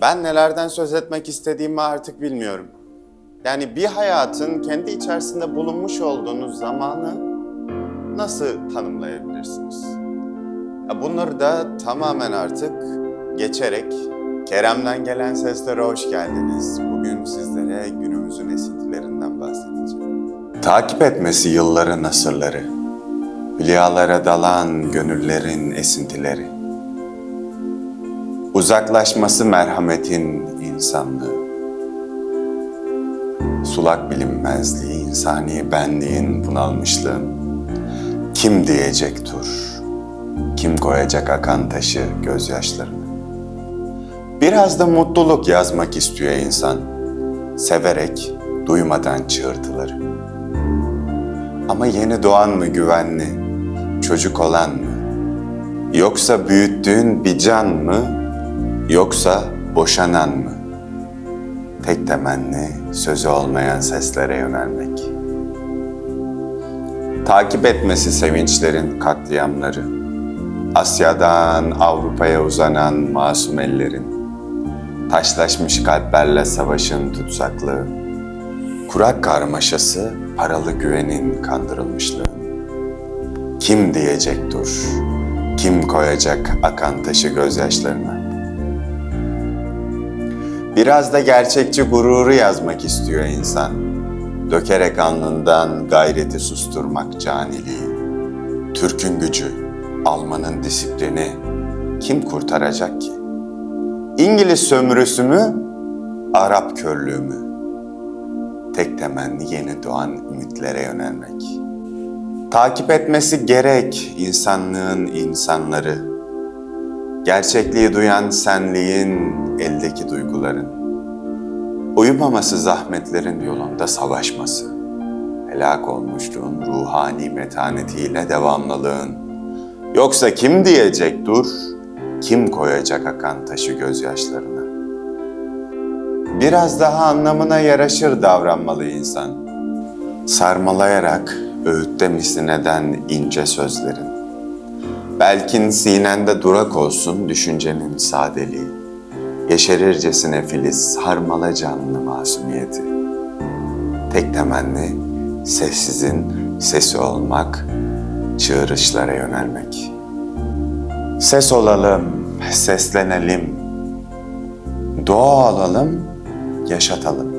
Ben nelerden söz etmek istediğimi artık bilmiyorum. Yani bir hayatın kendi içerisinde bulunmuş olduğunuz zamanı nasıl tanımlayabilirsiniz? Ya bunları da tamamen artık geçerek Kerem'den gelen seslere hoş geldiniz. Bugün sizlere günümüzün esintilerinden bahsedeceğim. Takip etmesi yılların asırları, hülyalara dalan gönüllerin esintileri. Uzaklaşması merhametin insanlığı. Sulak bilinmezliği, insani benliğin bunalmışlığın. Kim diyecek dur, kim koyacak akan taşı gözyaşlarını. Biraz da mutluluk yazmak istiyor insan. Severek, duymadan çığırtıları. Ama yeni doğan mı güvenli, çocuk olan mı? Yoksa büyüttüğün bir can mı, yoksa boşanan mı? Tek temenni sözü olmayan seslere yönelmek. Takip etmesi sevinçlerin katliamları. Asya'dan Avrupa'ya uzanan masum ellerin. Taşlaşmış kalplerle savaşın tutsaklığı. Kurak karmaşası paralı güvenin kandırılmışlığı. Kim diyecek dur, kim koyacak akan taşı gözyaşlarına? Biraz da gerçekçi gururu yazmak istiyor insan. Dökerek alnından gayreti susturmak caniliği. Türk'ün gücü, Alman'ın disiplini kim kurtaracak ki? İngiliz sömürüsü mü, Arap körlüğü mü? Tek temenni yeni doğan ümitlere yönelmek. Takip etmesi gerek insanlığın insanları. Gerçekliği duyan senliğin eldeki duyguların. Uyumaması zahmetlerin yolunda savaşması. Helak olmuşluğun ruhani metanetiyle devamlılığın. Yoksa kim diyecek dur, kim koyacak akan taşı gözyaşlarına? Biraz daha anlamına yaraşır davranmalı insan. Sarmalayarak öğütte misineden ince sözlerin. Belkin sinende durak olsun düşüncenin sadeliği. Yeşerircesine filiz sarmala canlı masumiyeti. Tek temenni sessizin sesi olmak, çığırışlara yönelmek. Ses olalım, seslenelim. Doğa olalım, yaşatalım.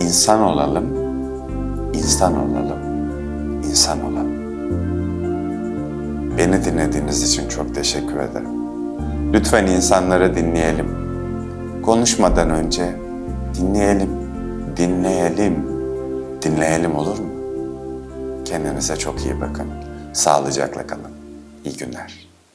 İnsan olalım, insan olalım, insan olalım. Beni dinlediğiniz için çok teşekkür ederim. Lütfen insanları dinleyelim. Konuşmadan önce dinleyelim, dinleyelim, dinleyelim olur mu? Kendinize çok iyi bakın. Sağlıcakla kalın. İyi günler.